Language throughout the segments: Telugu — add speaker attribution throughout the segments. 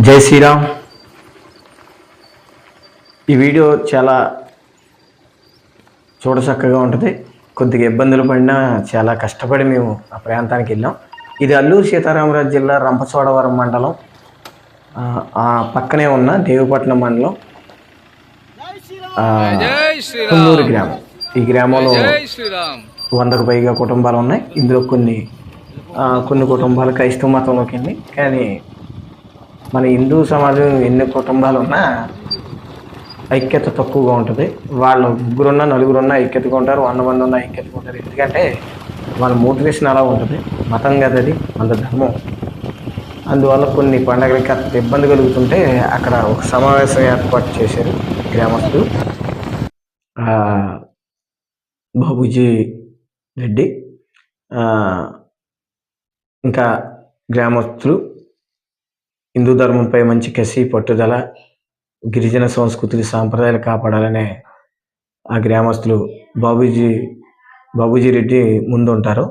Speaker 1: జై శ్రీరామ్. ఈ వీడియో చాలా చూడచక్కగా ఉంటుంది. కొద్దిగా ఇబ్బందులు పడినా చాలా కష్టపడి మేము ఆ ప్రాంతానికి వెళ్ళాం. ఇది అల్లూరు సీతారామరాజు జిల్లా రంపచోడవరం మండలం. ఆ, పక్కనే ఉన్న దేవపట్నం మండలం. కుందూరు గ్రామం. ఈ గ్రామంలో వందకు పైగా కుటుంబాలు ఉన్నాయి. ఇందులో కొన్ని కొన్ని కుటుంబాలు క్రైస్తవ మతంలోకి వెళ్ళి కానీ మన హిందూ సమాజం ఎన్ని కుటుంబాలు ఉన్నా ఐక్యత తక్కువగా ఉంటుంది. వాళ్ళు ముగ్గురున్న నలుగురున్న ఐక్యతగా ఉంటారు వంద మంది ఉన్న ఐక్యతగా ఉంటారు. ఎందుకంటే వాళ్ళ మోటివేషన్ అలా ఉంటుంది. మతం కదది వాళ్ళ మన ధర్మం. అందువల్ల కొన్ని పండగలకి అంత ఇబ్బంది కలుగుతుంటే అక్కడ ఒక సమావేశం ఏర్పాటు చేశారు గ్రామస్తులు. బాబుజీ రెడ్డి. ఇంకా గ్రామస్తులు హిందూ ధర్మంపై మంచి కసి పట్టుదల గిరిజన సంస్కృతి సాంప్రదాయాలు కాపాడాలనే ఆ గ్రామస్తులు బాబూజీ బాబూజీ రెడ్డి ముందు ఉంటారు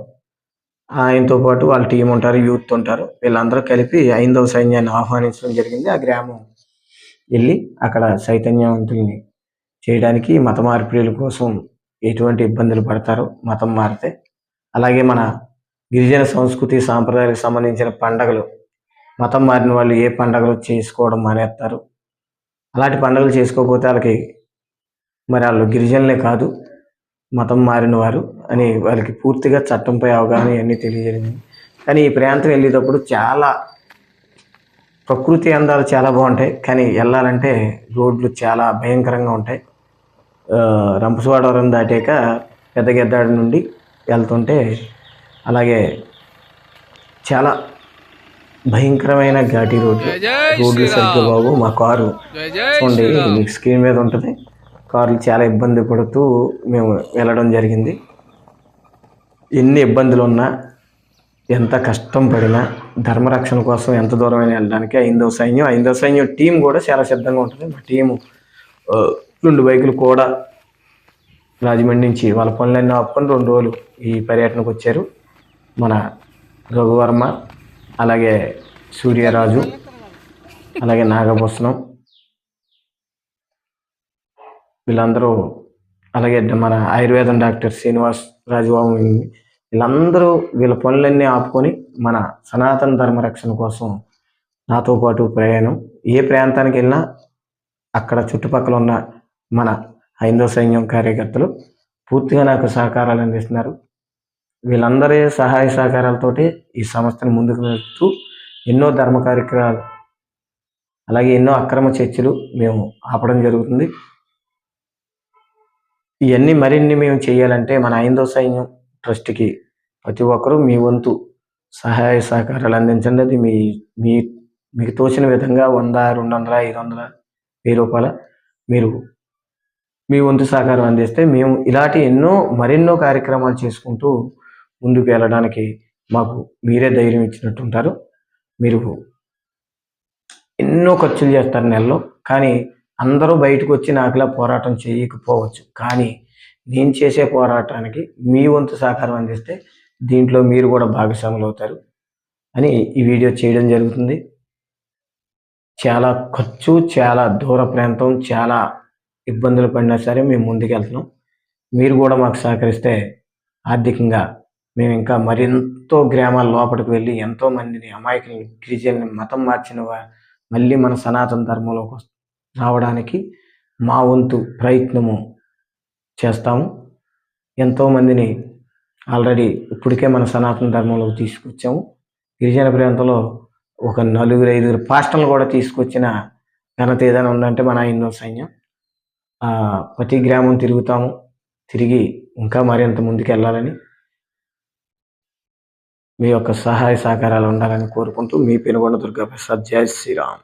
Speaker 1: ఆయనతో పాటు వాళ్ళ టీం ఉంటారు యూత్ ఉంటారు. వీళ్ళందరూ కలిపి ఐందవ సైన్యాన్ని ఆహ్వానించడం జరిగింది. ఆ గ్రామం వెళ్ళి అక్కడ చైతన్యవంతుల్ని చేయడానికి మత మార్పిడుల కోసం ఎటువంటి ఇబ్బందులు పడతారు మతం మారితే అలాగే మన గిరిజన సంస్కృతి సాంప్రదాయాలకు సంబంధించిన పండగలు మతం మారిన వాళ్ళు ఏ పండుగలు చేసుకోవడం మానేస్తారు? అలాంటి పండుగలు చేసుకోకపోతే వాళ్ళకి మరి వాళ్ళు గిరిజనులే కాదు మతం మారిన వారు అని వాళ్ళకి పూర్తిగా చట్టంపై అవగాహన ఇవన్నీ తెలియజేయండి. కానీ ఈ ప్రాంతం వెళ్ళేటప్పుడు చాలా ప్రకృతి అందాలు చాలా బాగుంటాయి. కానీ వెళ్ళాలంటే రోడ్లు చాలా భయంకరంగా ఉంటాయి. ఆ, రంపచోడవరం దాటాక పెద్ద గెద్దాడి నుండి వెళ్తుంటే అలాగే చాలా భయంకరమైన ఘాటి రోడ్లు.
Speaker 2: జై
Speaker 1: రోడ్లు సరిగ్గా బాబు మా కారు. చూడండి మీకు స్క్రీన్ మీద ఉంటుంది. కార్లు చాలా ఇబ్బంది పడుతూ మేము వెళ్ళడం జరిగింది. ఎన్ని ఇబ్బందులు ఉన్నా ఎంత కష్టం పడినా ధర్మరక్షణ కోసం ఎంత దూరమైనా వెళ్ళడానికి ఐదవ సైన్యం. ఐదవ సైన్యం టీం కూడా చాలా సిద్ధంగా ఉంటుంది. మా టీము రెండు బైకులు కూడా రాజమండ్రి నుంచి వాళ్ళ పనులన్నీ ఆపుకొని రెండు రోజులు ఈ పర్యటనకు వచ్చారు. మన రఘువర్మ అలాగే సూర్యరాజు అలాగే నాగభూషణం వీళ్ళందరూ అలాగే మన ఆయుర్వేదం డాక్టర్ శ్రీనివాస్ రాజుబాబు వీళ్ళందరూ వీళ్ళ పనులన్నీ ఆపుకొని మన సనాతన ధర్మ రక్షణ కోసం నాతో పాటు ప్రయాణం. ఏ ప్రాంతానికి వెళ్ళినా అక్కడ చుట్టుపక్కల ఉన్న మన హైందవ సైన్యం కార్యకర్తలు పూర్తిగా నాకు సహకారాలు అందిస్తున్నారు. వీళ్ళందరి సహాయ సహకారాలతోటి ఈ సంస్థను ముందుకు వెళ్తూ ఎన్నో ధర్మ కార్యక్రమాలు అలాగే ఎన్నో అక్రమ చర్చలు మేము ఆపడం జరుగుతుంది. ఇవన్నీ మరిన్ని మేము చేయాలంటే మన ఐందో సైన్యం ట్రస్ట్కి ప్రతి ఒక్కరూ మీ వంతు సహాయ సహకారాలు అందించండి. అది మీ మీ మీకు తోచిన విధంగా వంద రెండు వందల ఐదు వందల వెయ్యి రూపాయల మీరు మీ వంతు సహకారం అందిస్తే మేము ఇలాంటి ఎన్నో మరెన్నో కార్యక్రమాలు చేసుకుంటూ ముందుకు వెళ్ళడానికి మాకు మీరే ధైర్యం ఇచ్చినట్టు ఉంటారు మీరు ఎన్నో ఖర్చులు చేస్తారు నెలలో కానీ అందరూ బయటకు వచ్చి నాకులా పోరాటం చేయకపోవచ్చు. కానీ నేను చేసే పోరాటానికి మీ వంతు సహకారం అందిస్తే దీంట్లో మీరు కూడా భాగస్వాములు అవుతారు అని ఈ వీడియో చేయడం జరుగుతుంది. చాలా ఖర్చు చాలా దూర ప్రాంతం చాలా ఇబ్బందులు పడినా సరే మేము ముందుకెళ్తున్నాం. మీరు కూడా మాకు సహకరిస్తే ఆర్థికంగా మేము ఇంకా మరెంతో గ్రామాల లోపలికి వెళ్ళి ఎంతో మందిని అమాయకుల్ని గిరిజనుని మతం మార్చిన మళ్ళీ మన సనాతన ధర్మంలోకి రావడానికి మా వంతు ప్రయత్నము చేస్తాము. ఎంతోమందిని ఆల్రెడీ ఇప్పటికే మన సనాతన ధర్మంలోకి తీసుకొచ్చాము. గిరిజన ప్రాంతంలో ఒక నలుగురు ఐదుగురు పాస్టర్లు కూడా తీసుకొచ్చిన ఘనత ఏదైనా ఉందంటే మన హిందూ సైన్యం. ప్రతి గ్రామం తిరుగుతాము. తిరిగి ఇంకా మరింత ముందుకు వెళ్ళాలని మీ యొక్క సహాయ సహకారాలు ఉండాలని కోరుకుంటూ మీ పెనుగొండ దుర్గా ప్రసాద్ జై శ్రీరామ్.